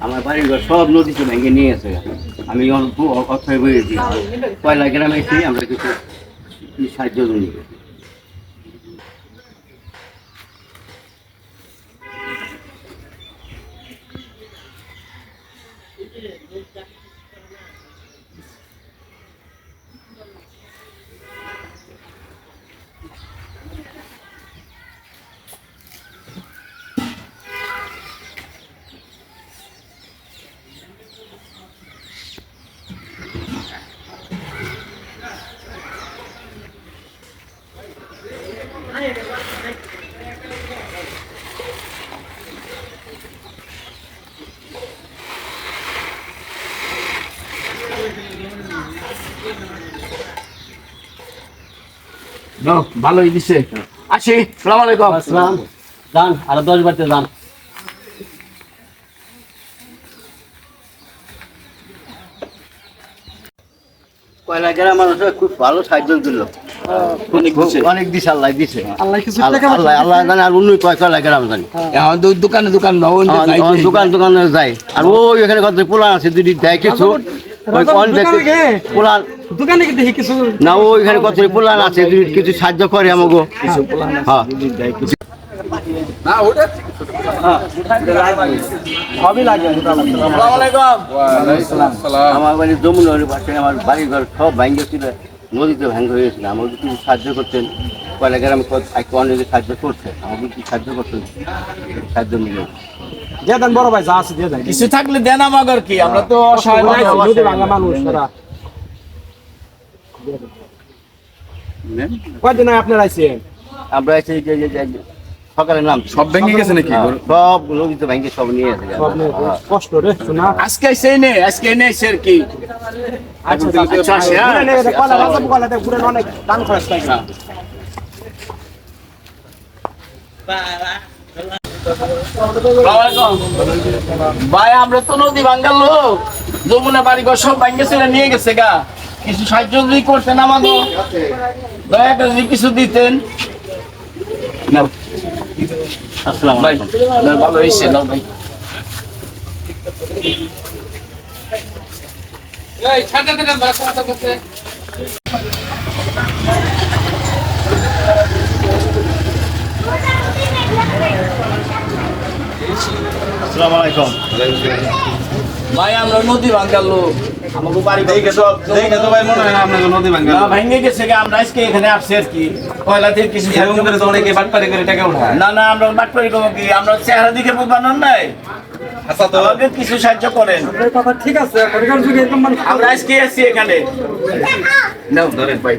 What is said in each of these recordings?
আমার বাড়ির ঘর সব নদীতে ভেঙে নিয়ে এসে আমি অল্প অর্থায় বইয়েছি পয়লা গ্রামে আমরা কিছু সাহায্য করি ভালোই দিছে। আসি সালাম আলাইকুম। আসসালাম। যান আর দশ বাড়তে যান। কয়লা গ্রাম খুব ভালো সাহায্য দিল। অনেক দিছে। আল্লাহ দিছে। আল্লাহ আল্লাহ আল্লাহ আল্লাহ জানে আর কয় কয়লা গ্রাম জানি। এখন দোকানে দোকান আমার দোকান দোকানে যায়। আর ওই এখানে কত পোলান আছে দুটি দেয় কিছু। ওই কোন পোলান। দোকানে দেখি কিছু। না ওইখানে কত পোলান আছে কিছু সাহায্য করে আমাকে হ্যাঁ। সবই লাগে আমার বাড়ি যমুনার আমার বাড়ি ঘর সব ভাঙ্গে ছিল নদীতে ভাঙ্গ হয়েছিল আমাকে কিছু সাহায্য করতেন। কয়লা গ্রামে অনেকে সাহায্য করছে আমাকে কিছু সাহায্য করতেন সাহায্য মিলে দিয়ে দেন বড় ভাই যা আছে দিয়ে দেন। কিছু থাকলে দেন আমাদের কি? আমরা তো অসহায় মানুষ। মানুষ তারা। কয়দিন আপনার আইছেন? আমরা যে সকালে নাম। সব ভেঙে গেছে নাকি? হ্যাঁ, সব নদীতে ভাঙ্গে সব নিয়ে এসে কষ্ট রে শোনা। আজকে সেই নে আজকে নে স্যার কি? আচ্ছা আচ্ছা, আসি, হ্যাঁ। ঘুরে কলা বাজাবো, কলা দেখ, ঘুরে অনেক দান খরচ থাকে। ভাই আমরা তো নদী ভাঙ্গার লোক। যমুনা বাড়ি ঘর সব ভাঙ্গে ছেড়ে নিয়ে গেছে গা। কিছু সাহায্য যদি করতেন আমাদের। দয়া করে যদি কিছু দিতেন। আসসালাম ভাই ভালো হয়েছে ভাই। আসসালামু আলাইকুম। ভাই আমরা নদী ভাঙ্গার লোক। আমাকে বাড়ি ঘর সব দেখে তো ভাই মনে হয় আপনাকে নদী ভাঙ্গা না ভেঙে গেছে গা আমরা আজকে এখানে আসছি আর কি। কয়লা থেকে কিছু এরকম করে তো অনেকে বাটপারি করে টাকা উঠায়। না না আমরা বাটপারি করব কি? আমরা চেহারা দিকে বোকানোর নাই? আচ্ছা তো আমাকে কিছু সাহায্য করেন। কথা ঠিক আছে এখনকার যুগে এরকম মানুষ আমরা আজকে এসেছি এখানে। নাও ধরেন ভাই।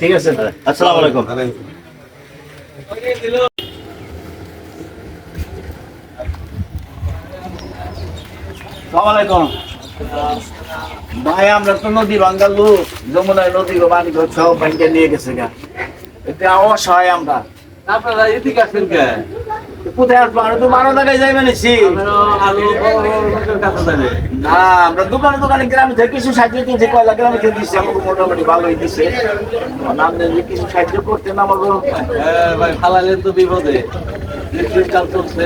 ঠিক আছে দাদা। আসসালামু আলাইকুম। সালাম আলাইকুম ভাই, আমরা তো নদী ভাঙ্গার লোক। যমুনায় নদী বাণী সব ভাঙ্গে নিয়ে গেছে গা। এতে অসহায় আমরা। আপনারা এদিকে আসেন কে? কোথায় আসব? আমরা তো বারো টাকায় যাই মেনেছি আলু কাছে যাবে না আমরা দোকানে দোকানে গ্রামে থেকে কিছু সাহায্য দিয়েছে কয়লা গ্রামে থেকে দিচ্ছে আমাকে মোটামুটি ভালোই দিচ্ছে আপনি কিছু সাহায্য করতেন আমাকে হ্যাঁ ভাই ফালালেন তো বিপদে। কাল চলছে।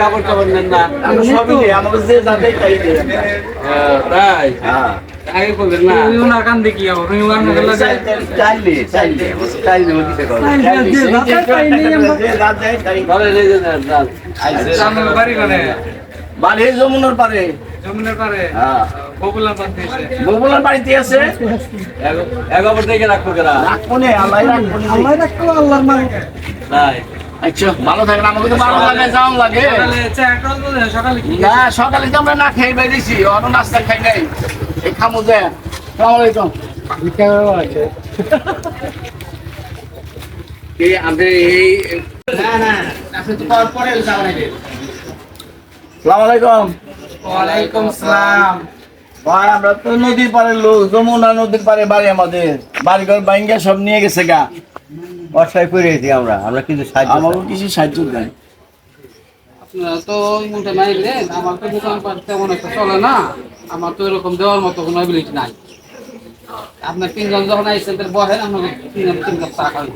কাপড় টাপড় নেন না সবই আমাকে যে যা দেয় তাই দিই আমরা। তাই হ্যাঁ আগে বলবেন না চাইলে চাইলে চাইলে দিতে পারব যে যা দেয় তাই তাহলে এই যে নেন, যান। বাড়ি যমুনার পারে হ্যাঁ। বগুলার বাড়িতে আছে? এগো- এগোবার থেকে রাখব কেরা? রাখব নে, আল্লাহ রাখব নে। আল্লাহ রাখতো আল্লাহর তাই। আচ্ছা ভালো থাকেন আমাকে তো ভালো লাগে যাওয়া লাগে। না সকালে তো আমরা না খেয়ে বেরিয়েছি অন্য নাস্তা খাই নাই। এই খামো যে সালাম আলাইকুম। এই আমাদের এই না না নাস্তা তো পাওয়ার পরে সালাম আলাইকুম। ওয়ালাইকুম সালাম। ভাই আমরা তো নদীর পারে লোক যমুনা নদীর পারে বাড়ি আমাদের। বাড়ি ঘর বাইঙ্গা সব নিয়ে গেছে গা। বর্ষায় পড়ে গেছি আমরা আমরা কিন্তু সাহায্য আমাকে কিছু সাহায্য দেয় আপনারা তো আমার তো দোকান পাট তেমন একটা চলে না। আমার তো এরকম দেওয়ার মতো কোনো অ্যাবিলিটি নাই। আপনার তিনজন যখন আইসেন তাহলে বহেন আপনাকে তিনজন তিন কাপ চা খাবেন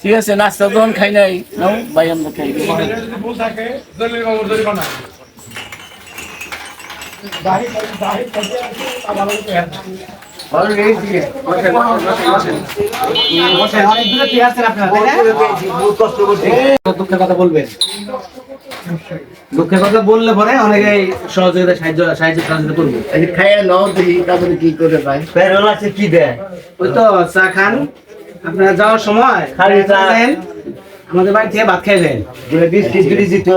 ঠিক আছে নাস্তা যখন খাই নাই। নাও ভাই আমরা খাই? দুঃখের কথা বলবেন। দুঃখের কথা বললে পরে অনেকে সহযোগিতা সাহায্য সাহায্য সহযোগিতা করবে। খাইয়ে নাও দেখি তারপরে কি করে পাই প্যারোল আছে কি দেয়? ওই তো চা খান। আপনারা যাওয়ার সময় খালি চা। আমাদের বাড়ি থেকে ভাত খাইবেন বিস্কিট বিড়ি তো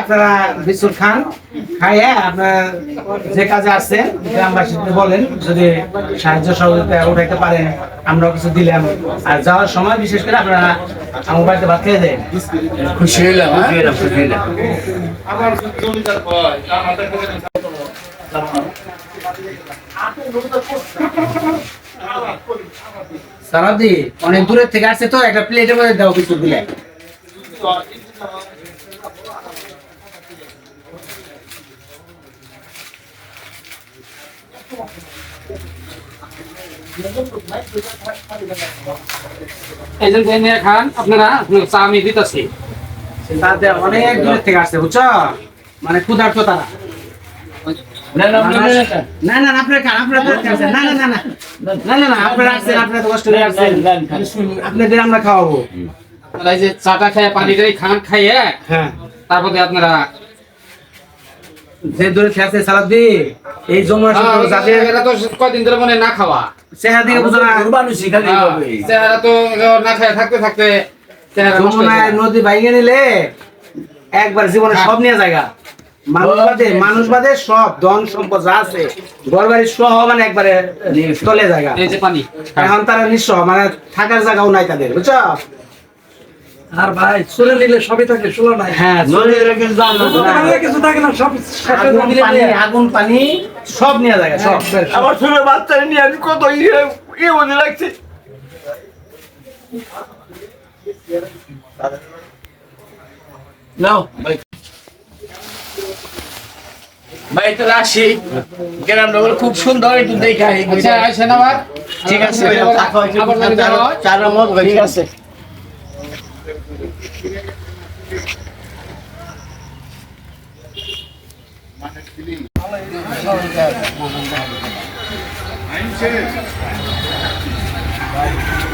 আপনারা বিস্কুট খান। খাইয়ে আপনারা যে কাজে আসছেন গ্রামবাসীকে বলেন যদি সাহায্য সহযোগিতা উঠাইতে পারেন আমরাও কিছু দিলাম। আর যাওয়ার সময় বিশেষ করে আপনারা আমার বাড়িতে ভাত খেয়ে দেন। খুশি হইলাম হ্যাঁ? খুশি হলাম। সারাদি অনেক দূরের থেকে আসছে তো একটা প্লেটের মধ্যে দাও বিস্কুট দিলে খান আপনারা চা আমি দিতেছি। তাতে অনেক দূরের থেকে আসছে বুঝছ? মানে ক্ষুধার্ত তারা। না না আপনারা না। না। না না, খান আপনারা দূরে থেকে আসছেন। না না না না। না না না আপনারা আসছেন আপনারা তো কষ্ট করে আসছেন। না, না, আপনাদের আমরা খাওয়াবো। আপনারা এই যে চাটা খাইয়ে পানিটাই খান খাইয়ে হ্যাঁ। তারপরে আপনারা যে দূরে থেকে সালাদ দি। এই যমুনা হ্যাঁ, যাদের এরা তো কয়দিন ধরে মনে না খাওয়া। চেহারা দিকে বুঝো না। মানুষই খালি হ্যাঁ, হবে। চেহারা তো না খায় থাকতে থাকতে চেহারা হয়ে। নদী ভাঙে নিলে একবার জীবনে সব নিয়ে জায়গা। মানুষ বাদে সব ধন সম্পদ যা আছে ঘর বাড়ি সহ মানে একবারে তলে জায়গা। এই যে পানি। এখন তারা নিঃস্ব মানে থাকার জায়গাও নাই তাদের বুঝছ? আর ভাই চলে নিলে সবই থাকে শুলো নাই। হ্যাঁ। কিছু থাকে না সব আগুন পানি আগুন পানি সব নিয়ে জায়গা সব। আমার ছোট বাচ্চা নিয়ে আমি কত ইয়ে ইয়ে মনে লাগছে নাও ভাই। ভাই তো আসি। গ্রামটা বলে খুব সুন্দর একটু দেখা আচ্ছা আসেন আবার। ঠিক আছে? চার মত ঠিক আছে। বগুলা নিয়ে